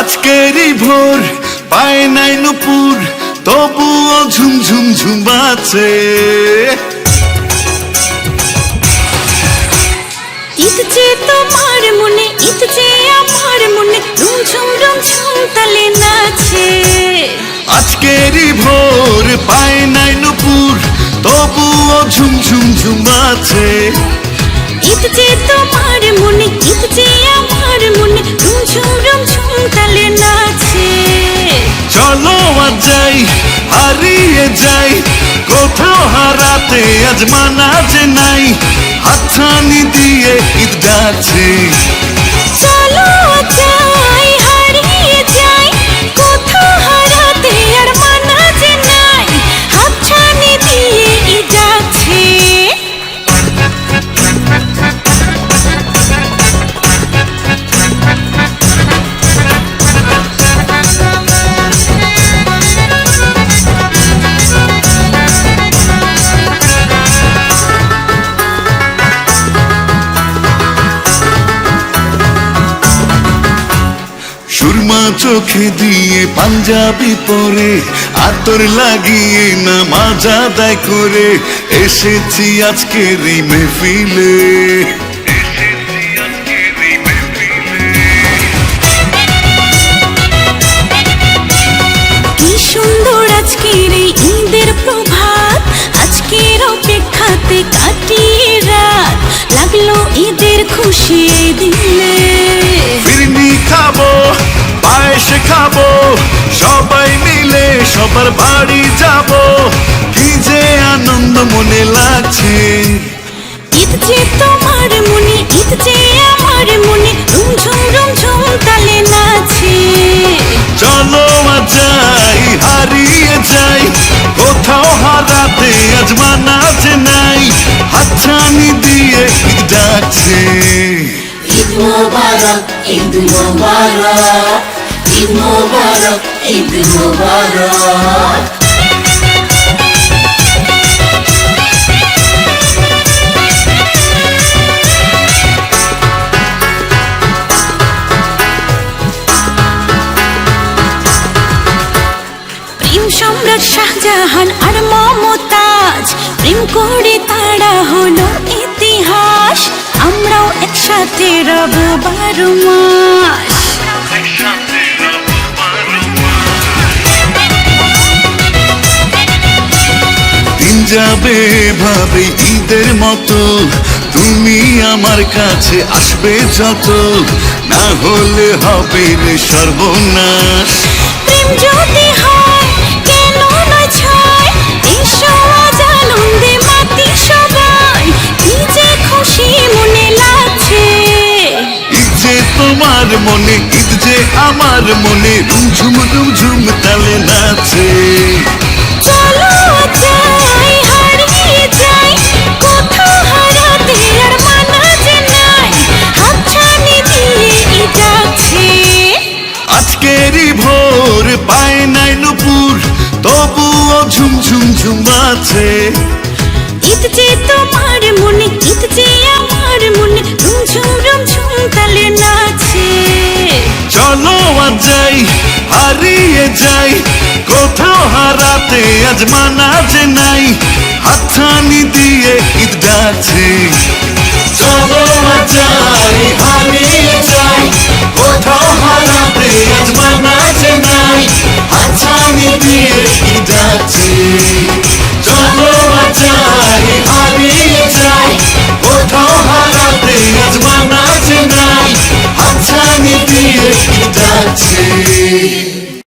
আজকেরই ভোর পায় নাই নুপুর তবুও ঝুমঝুম ঝুমাচ্ছে। ঈদ যে তোমার মনে ঈদ যে আমার মনে রুমঝুম রুমঝুম তালে নাচে। আজকেরই ভোর পায় নাই নুপুর তবুও ঝুমঝুম ঝুমাচ্ছে। ঈদ যে তোমার মনে যে আমার মনে ঝুমঝুম রুমঝুম তালে নাচে। চলো আজ যাই, হারিয়ে যাই, কোথাও হারাতে আজ মানা যে নাই। হাতছানি দিয়ে ঈদ গাছে। সুরমা চোখে দিয়ে পাঞ্জাবি পরে, আতর লাগিয়ে না মাজা দায় করে, এসেছি আজকের এই মেহফিলে। কি সুন্দর আজকের এই ঈদের প্রভাত। আজকের অপেক্ষাতে কাটিয়ে রাত। লাগল ঈদের খুশি দিনে। সবার বাড়ি যাব। কি যে আনন্দ মনে লাগছে। ঈদ যে তোমার মনে ঈদ যে আমার মনে রুমঝুম রুমঝুম তালে নাচে। চলো যাই হারিয়ে যাই। কোথাও হারাতে আজ মানা যে নাই। হাতছানি দিয়ে ঈদ ডাকছে। ঈদ মোবারক ঈদ মোবারক ঈদ মোবারক। ঈদ সম্রাট শাহজাহান আর মমতাজ, প্রেম করে তারা হলো ইতিহাস। আমরাও একসাথে রব বারো মাস। যাবে ভাবে ঈদের মতো। তুমি আমার কাছে আসবে যত। না হলে হবে রে সর্বনাশ। প্রেম যদি হয় কেন নয় ছয়? এসো আজ আনন্দে মাতি সবাই। কি যে খুশি মনে লাগছে। ঈদ যে তোমার মনে ঈদ যে আমার মনে রুমঝুম ঈদ যে তোমার মনে যে আমার মনে ঝুমঝুম ঝুমঝুম তালে নাচে। চলো আজ যাই হারিয়ে যাই কোথাও হারাতে আজ মানা যে নাই। হাতছানি দিয়ে ঈদ ডাকছে Deus.